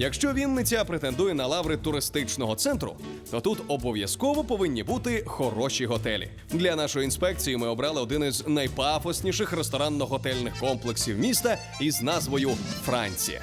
Якщо Вінниця претендує на лаври туристичного центру, то тут обов'язково повинні бути хороші готелі. Для нашої інспекції ми обрали один із найпафосніших ресторанно-готельних комплексів міста із назвою Франція.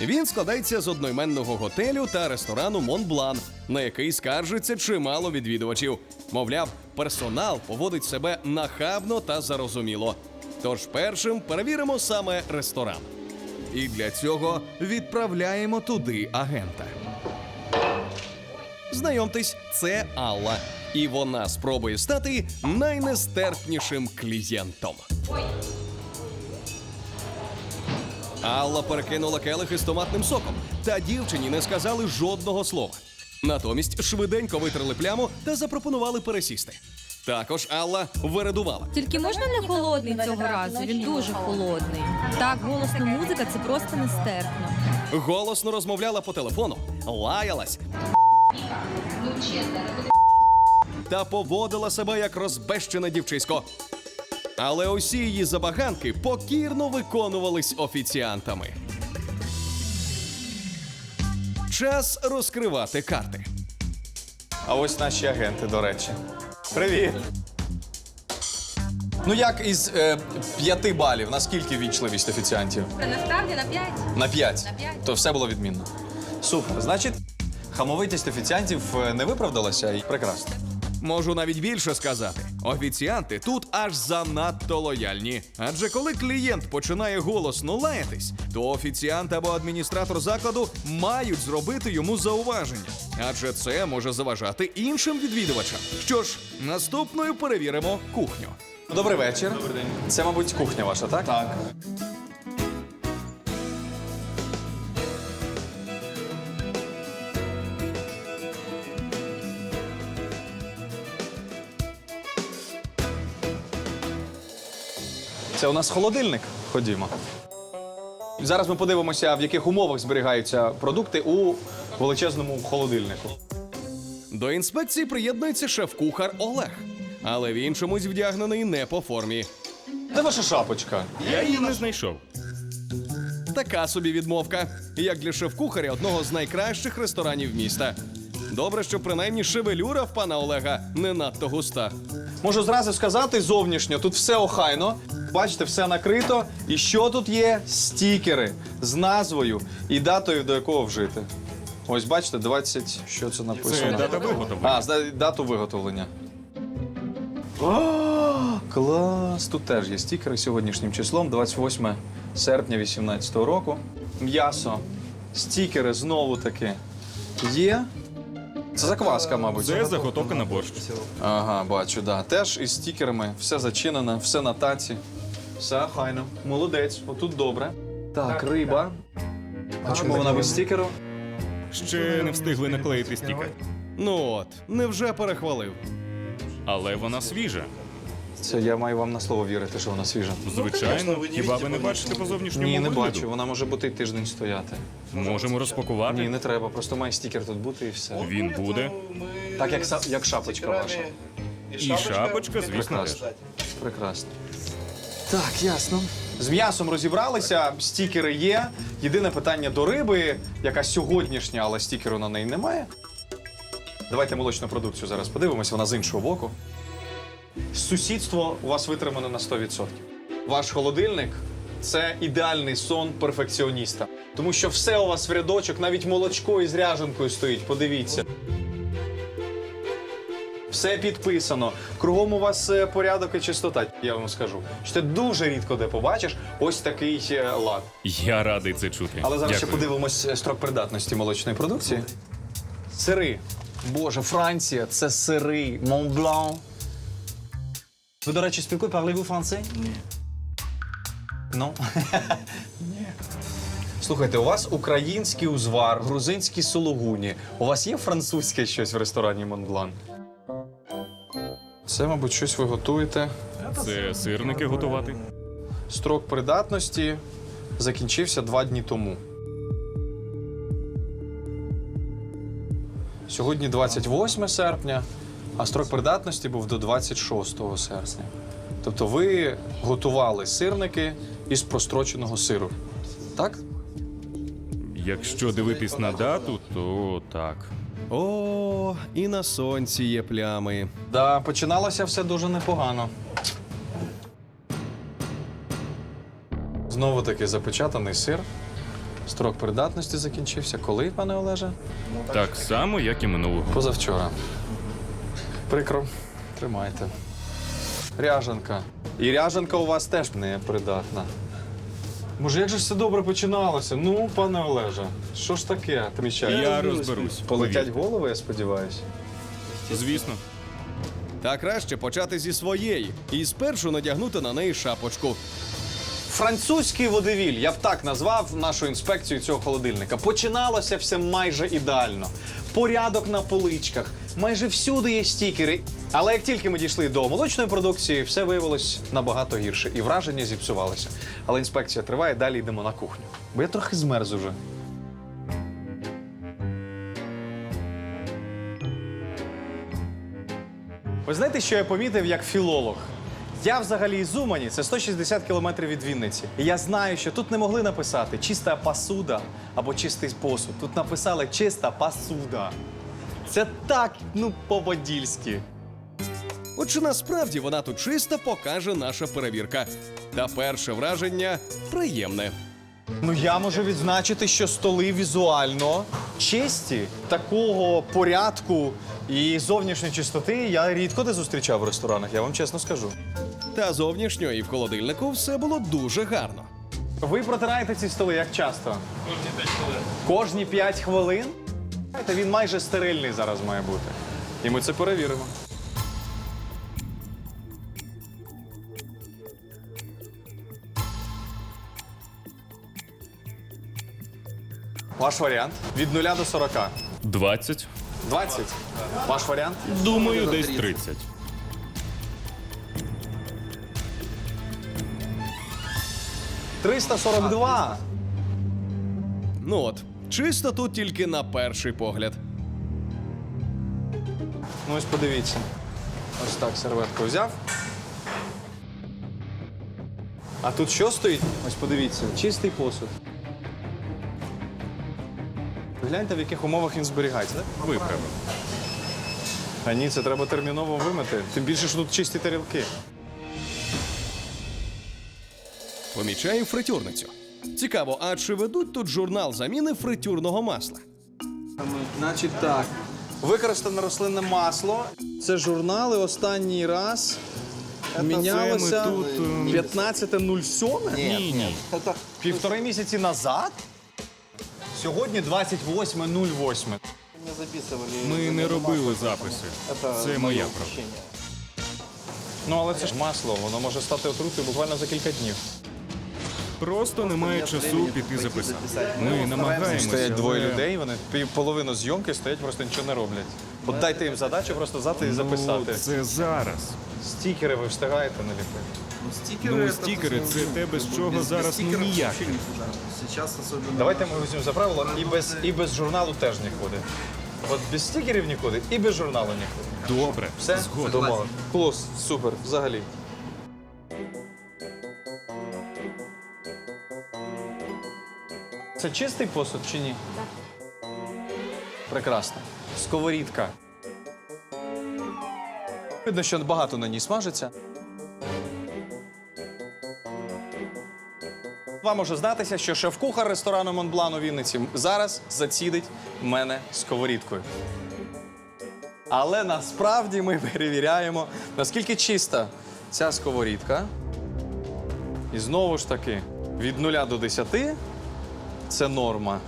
Він складається з одноіменного готелю та ресторану Монблан, на який скаржиться чимало відвідувачів. Мовляв, персонал поводить себе нахабно та зарозуміло. Тож першим перевіримо саме ресторан. І для цього відправляємо туди агента. Знайомтесь, це Алла. І вона спробує стати найнестерпнішим клієнтом. Алла перекинула келихи з томатним соком, та дівчині не сказали жодного слова. Натомість швиденько витерли пляму та запропонували пересісти. Також Алла вирадувала. Тільки можна не холодний цього разу? Він дуже холодний. Так, голосна музика це просто нестерпно. Голосно розмовляла по телефону, лаялась. Та поводила себе як розбещене дівчисько. Але усі її забаганки покірно виконувались офіціантами. Час розкривати карти. А ось наші агенти, до речі. Привіт. Ну як із е, п'яти балів, наскільки вічливість офіціантів? Насправді на п'ять. На п'ять. На п'ять. То все було відмінно. Супер. Значить, хамовитість офіціантів е, не виправдалася і прекрасно. Можу навіть більше сказати. Офіціанти тут аж занадто лояльні. Адже коли клієнт починає голосно лаятись, то офіціант або адміністратор закладу мають зробити йому зауваження. Адже це може заважати іншим відвідувачам. Що ж, наступною перевіримо кухню. Добрий вечір. Добрий день. Це, мабуть, кухня ваша, так? Так. Це у нас холодильник. Ходімо. Зараз ми подивимося, в яких умовах зберігаються продукти у величезному холодильнику. До інспекції приєднується шеф-кухар Олег. Але він чомусь вдягнений не по формі. Де ваша шапочка? Я її не знайшов. Така собі відмовка, як для шеф-кухаря одного з найкращих ресторанів міста. Добре, що принаймні шевелюра в пана Олега не надто густа. Можу зразу сказати зовнішньо, тут все охайно. Бачите, все накрито. І що тут є? Стікери з назвою і датою, до якого вжити. Ось бачите, 20. Що це написано? Це дата виготовлення. А, дату виготовлення. О, клас! Тут теж є стікери сьогоднішнім числом, 28 серпня 2018 року. М'ясо. Стікери знову таки є. Це закваска, мабуть. Це заготовка на борщ. Ага, бачу, да. Теж із стікерами, все зачинено, все на таці. Все хайно. Молодець, отут добре. Так, риба. А чому вона без стікеру? Ще не встигли наклеїти стікер. Ну от, невже перехвалив. Але вона свіжа. Це я маю вам на слово вірити, що вона свіжа. Звичайно, хіба ви не бачите по зовнішньому Ні, не вигляду? бачу. Вона може бути і тиждень стояти. Можемо розпакувати. Ні, не треба. Просто має стікер тут бути і все. Він буде. Так як, са- як шапочка ваша. І шапочка, звісно, теж. Прекрасно. Прекрасно. Так, ясно. З м'ясом розібралися, стікери є. Єдине питання до риби, яка сьогоднішня, але стікеру на неї немає. Давайте молочну продукцію зараз подивимося, вона з іншого боку. Сусідство у вас витримане на 100%. Ваш холодильник це ідеальний сон перфекціоніста. Тому що все у вас в рядочок, навіть молочко із ряженкою стоїть. Подивіться. Все підписано. Кругом у вас е, порядок і чистота. Я вам скажу. Що ти дуже рідко де побачиш ось такий е, лад. Я радий це чути. Але зараз ще Дякую. подивимось е, строк придатності молочної продукції. Сири. Боже, Франція, це сири. Монблан. Ви, до речі, спілкуєте, parlez-vous français? Ні. Ну? Ні. Слухайте, у вас український узвар, грузинські сулугуні. У вас є французьке щось в ресторані Монблан? Це, мабуть, щось ви готуєте. Це сирники готувати. Строк придатності закінчився два дні тому. Сьогодні 28 серпня, а строк придатності був до 26 серпня. Тобто ви готували сирники із простроченого сиру. Так? Якщо дивитись на дату, то так. О, і на сонці є плями. Да, починалося все дуже непогано. Знову таки запечатаний сир. Строк придатності закінчився. Коли, пане Олеже? Так само, як і минулого. Позавчора. Прикро. Тримайте. Ряжанка. І ряжанка у вас теж не придатна. Може, як же ж все добре починалося? Ну, пане Олеже, що ж таке? Тріщає? Я розберусь. Полетять повірте. голови, я сподіваюся. Звісно. Та краще почати зі своєї і спершу надягнути на неї шапочку. Французький водевіль, я б так назвав нашу інспекцію цього холодильника. Починалося все майже ідеально. Порядок на поличках, майже всюди є стікери. Але як тільки ми дійшли до молочної продукції, все виявилось набагато гірше, і враження зіпсувалося. Але інспекція триває, далі йдемо на кухню. Бо я трохи змерз уже. Ви знаєте, що я помітив як філолог? Я взагалі із Умані, це 160 кілометрів від Вінниці. І я знаю, що тут не могли написати чиста посуда або чистий посуд. Тут написали чиста посуда. Це так, ну, по-водільськи. От чи насправді вона тут чиста, покаже наша перевірка. Та перше враження приємне. Ну я можу відзначити, що столи візуально чисті, такого порядку і зовнішньої чистоти я рідко де зустрічав в ресторанах, я вам чесно скажу. Та зовнішньо і в холодильнику все було дуже гарно. Ви протираєте ці столи як часто? Кожні 5 хвилин. Кожні 5 хвилин? Він майже стерильний зараз має бути. І ми це перевіримо. Ваш варіант від 0 до 40. 20. 20. Ваш варіант? Думаю, десь 30. – 342. Ну от, чисто тут тільки на перший погляд. Ну ось подивіться. Ось так серветку взяв. А тут що стоїть? Ось подивіться, чистий посуд. Ви Гляньте, в яких умовах він зберігається. так? Виправив. А ні, це треба терміново вимити. Тим більше, що тут чисті тарілки. Помічаю фритюрницю. Цікаво, а чи ведуть тут журнал заміни фритюрного масла? Значить так. Використане рослинне масло. Це журнали останній раз. Тут, ем, 15.07? Ні, ні. Півтори місяці назад? Сьогодні 28.08. Ми не робили записи. Це моя правда. Ну, але це ж масло, воно може стати отрутою буквально за кілька днів. Просто немає часу піти записати. Ми намагаємося. Стоять двоє але- людей, вони пів- половину зйомки стоять, просто нічого не роблять. От дайте їм задачу просто взяти і записати. Ну, це зараз. Стікери ви встигаєте наліпити. Ну, стікери це те, без чого зараз ну ніяк. Сейчас особенно... Давайте ми візьмемо за правило і без, і без журналу теж нікуди. От без стікерів нікуди і без журналу нікуди. Добре. Все? Згоден. Домовились. Супер, взагалі. Це чистий посуд чи ні? Так. Прекрасно. Сковорідка. Видно, що багато на ній смажиться. Вам може здатися, що шеф-кухар ресторану Монблан у Вінниці зараз зацідить мене сковорідкою. Але насправді ми перевіряємо, наскільки чиста ця сковорідка. І знову ж таки, від 0 до 10 це норма.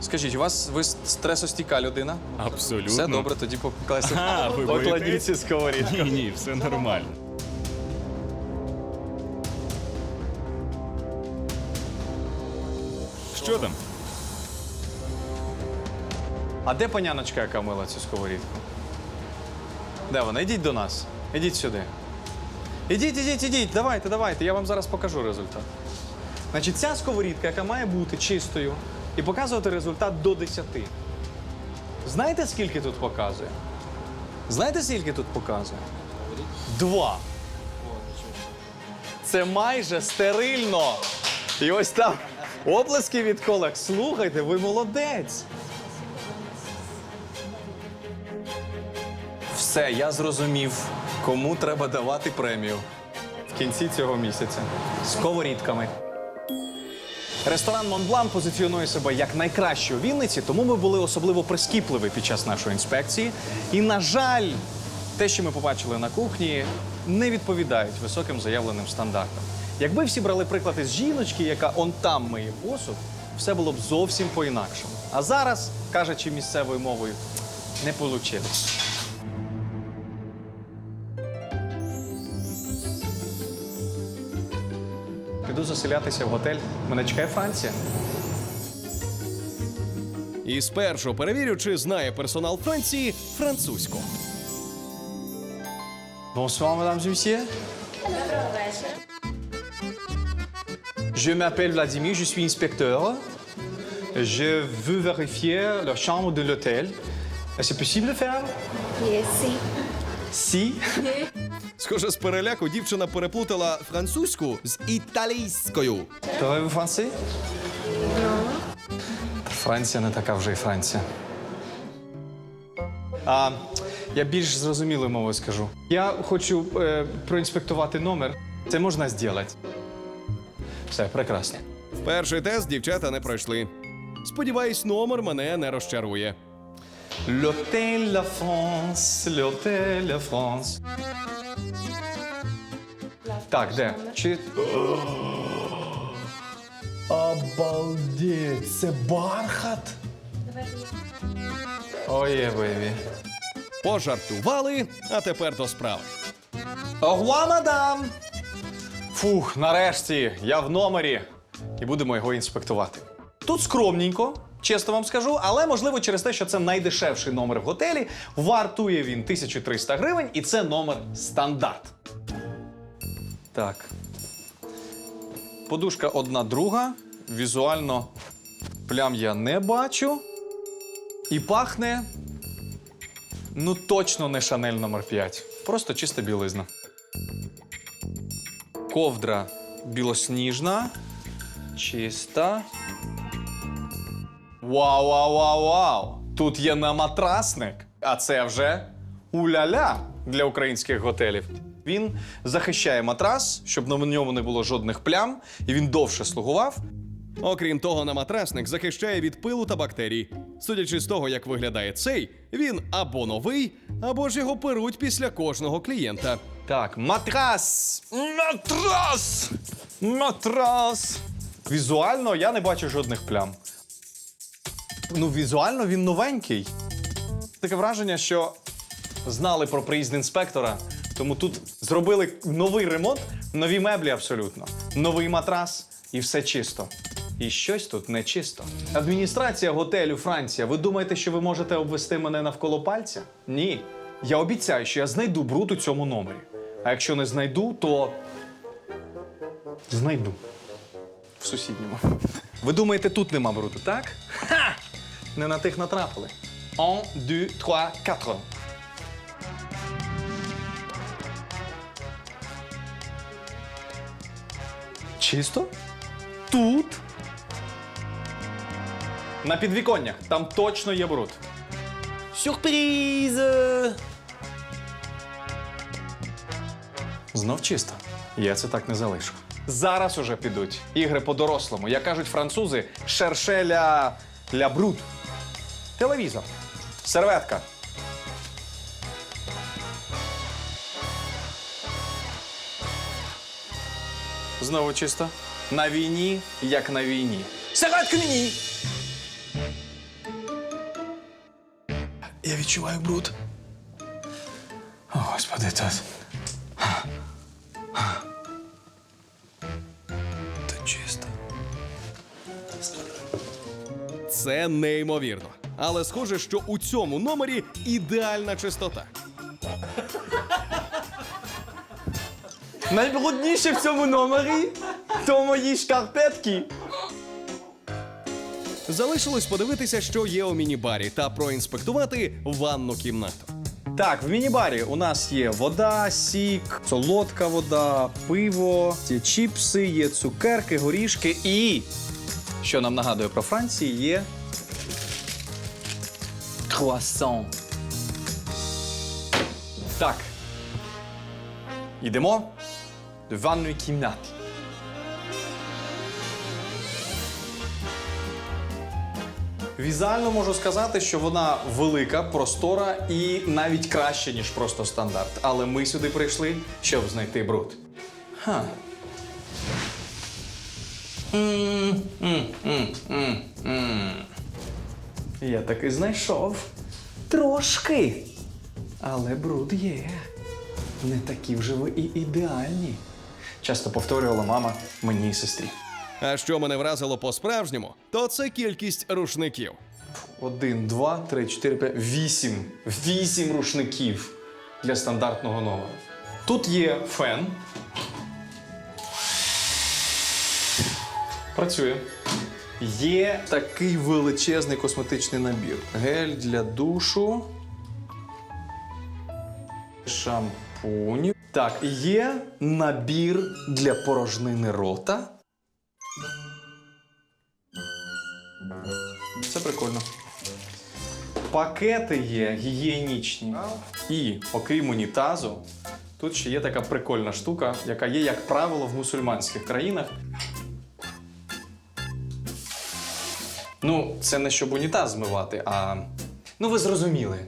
Скажіть, у вас ви стресостійка людина? Абсолютно. Все добре, тоді покласти. А, ви Покладіть боїтесь? сковорідку. Ні, ні, все нормально. Що там? А де паняночка, яка мила цю сковорідку? Де вона? Ідіть до нас. Ідіть сюди. Ідіть, ідіть, ідіть. Давайте, давайте. Я вам зараз покажу результат. Значить, ця сковорідка, яка має бути чистою і показувати результат до 10. Знаєте, скільки тут показує? Знаєте, скільки тут показує? Два. Це майже стерильно. І ось там оплески від колег. Слухайте, ви молодець. Все, я зрозумів, кому треба давати премію в кінці цього місяця. Сковорідками. Ресторан Монблан позиціонує себе як найкращий у Вінниці, тому ми були особливо прискіпливі під час нашої інспекції. І, на жаль, те, що ми побачили на кухні, не відповідають високим заявленим стандартам. Якби всі брали приклад із жіночки, яка он там миє посуд, все було б зовсім по-інакшому. А зараз, кажучи місцевою мовою, не вийшло. Піду заселятися в готель. Мене чекає Франція. І спершу перевірю, чи знає персонал Франції французьку. Bonsoir, mesdames et messieurs. Je m'appelle Vladimir, je suis inspecteur. Je veux vérifier la chambre de l'hôtel. C'est possible de faire Yes, si. Si. Схоже, з переляку дівчина переплутала французьку з італійською. Parlez-vous français Франція не така вже й Франція. А, я більш зрозумілою мовою скажу. Я хочу е, проінспектувати номер. Це можна зробити. Все, прекрасно. Перший тест дівчата не пройшли. Сподіваюсь, номер мене не розчарує. L'hôtel La France, l'hôtel La France. Так, де? Чи... Обалдеть, це бархат? Оє, бейбі. Пожартували, а тепер до справи. Ого, мадам! Фух, нарешті я в номері і будемо його інспектувати. Тут скромненько, чесно вам скажу, але можливо через те, що це найдешевший номер в готелі, вартує він 1300 гривень, і це номер стандарт. Так. Подушка одна друга. Візуально плям я не бачу. І пахне. Ну, точно не Шанель номер 5. Просто чиста білизна. Ковдра білосніжна. Чиста. Вау, вау, вау, вау! Тут є на матрасник, а це вже уля-ля для українських готелів. Він захищає матрас, щоб на ньому не було жодних плям, і він довше слугував. Окрім того, наматрасник захищає від пилу та бактерій. Судячи з того, як виглядає цей, він або новий, або ж його перуть після кожного клієнта. Так, матрас! Матрас! Матрас! Візуально я не бачу жодних плям. Ну, візуально він новенький. Таке враження, що знали про приїзд інспектора, тому тут зробили новий ремонт, нові меблі абсолютно, новий матрас і все чисто. І щось тут не чисто. Адміністрація готелю Франція. Ви думаєте, що ви можете обвести мене навколо пальця? Ні. Я обіцяю, що я знайду бруд у цьому номері. А якщо не знайду, то знайду. В сусідньому. Ви думаєте, тут нема бруду, так? Не на тих натрапили. Un, deux, trois, quatre. Чисто? Тут? На підвіконнях. Там точно є бруд. Сюрприз! Знов чисто. Я це так не залишу. Зараз уже підуть ігри по-дорослому. Як кажуть французи, шерше ля, ля бруд. Телевізор. Серветка. Знову чисто. На війні, як на війні. Серветка мені! Я відчуваю бруд. О, Господи, тут. Та чисто. Це неймовірно. Але схоже, що у цьому номері ідеальна чистота. Найбрудніше в цьому номері то мої шкарпетки. Залишилось подивитися, що є у міні-барі, та проінспектувати ванну кімнату. Так, в міні-барі у нас є вода, сік, солодка вода, пиво, є чіпси, є цукерки, горішки і, що нам нагадує про Францію, є круасан. Так. Йдемо до ванної кімнати. Візуально можу сказати, що вона велика, простора і навіть краще, ніж просто стандарт. Але ми сюди прийшли, щоб знайти бруд. Ха. М, м, м, м, м. Я таки знайшов. Трошки. Але бруд є. Не такі вже ви і ідеальні. Часто повторювала мама мені і сестрі. А що мене вразило по-справжньому, то це кількість рушників. Один, два, три, чотири, п'ять, вісім. Вісім рушників для стандартного номеру. Тут є фен. Працює. Є такий величезний косметичний набір. Гель для душу. Шампунь. Так, є набір для порожнини рота. Це прикольно. Пакети є гігієнічні. І окрім унітазу, тут ще є така прикольна штука, яка є, як правило, в мусульманських країнах. Ну, це не щоб унітаз змивати, а. Ну, ви зрозуміли.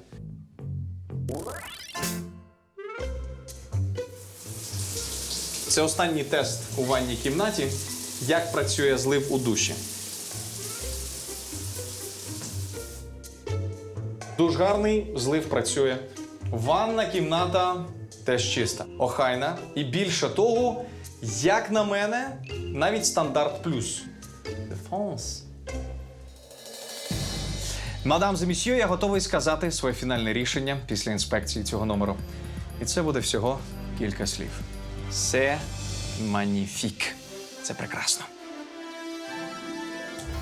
Це останній тест у ванній кімнаті, як працює злив у душі. Душ гарний, злив працює. Ванна кімната теж чиста, охайна. І більше того, як на мене, навіть стандарт плюс. Дефонс. Мадам і місьє, я готовий сказати своє фінальне рішення після інспекції цього номеру. І це буде всього кілька слів. Це маніфік. Це прекрасно.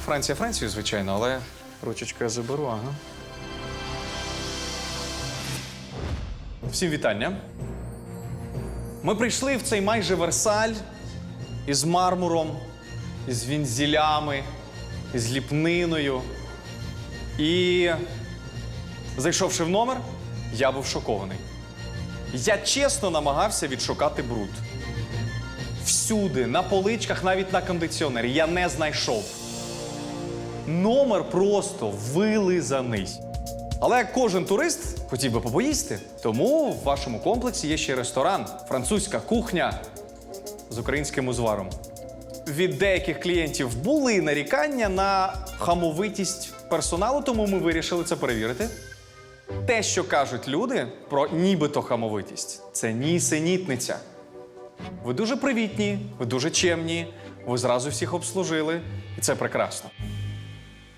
Франція Францію, звичайно, але ручечку я заберу, ага. Всім вітання. Ми прийшли в цей майже Версаль із мармуром, із вінзілями, із ліпниною. І зайшовши в номер, я був шокований. Я чесно намагався відшукати бруд. Всюди, на поличках, навіть на кондиціонері, я не знайшов. Номер просто вилизаний. Але кожен турист хотів би попоїсти, тому в вашому комплексі є ще ресторан, французька кухня з українським узваром. Від деяких клієнтів були нарікання на хамовитість персоналу, тому ми вирішили це перевірити. Те, що кажуть люди про нібито хамовитість, це нісенітниця. Ви дуже привітні, ви дуже чемні, ви зразу всіх обслужили, і це прекрасно.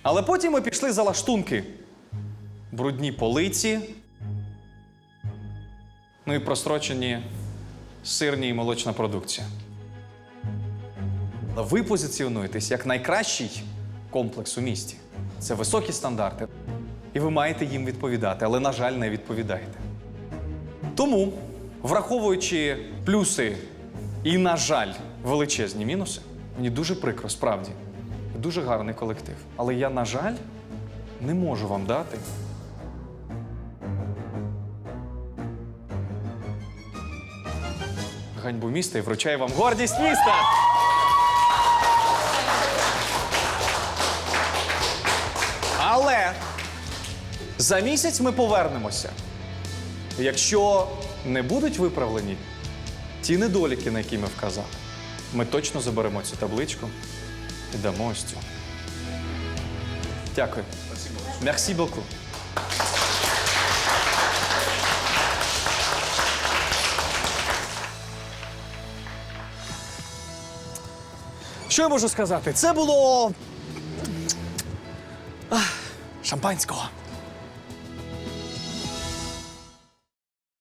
Але потім ми пішли за лаштунки брудні полиці, ну і прострочені сирні і молочна продукція. Ви позиціонуєтесь як найкращий комплекс у місті. Це високі стандарти. І ви маєте їм відповідати, але, на жаль, не відповідаєте. Тому, враховуючи плюси і, на жаль, величезні мінуси, мені дуже прикро, справді. Дуже гарний колектив. Але я, на жаль, не можу вам дати ганьбу міста і вручаю вам гордість міста. Але за місяць ми повернемося. Якщо не будуть виправлені ті недоліки, на які ми вказали, ми точно заберемо цю табличку і дамо ось цю. Дякую. Merci beaucoup. Що я можу сказати? Це було. Ах, Шампанського.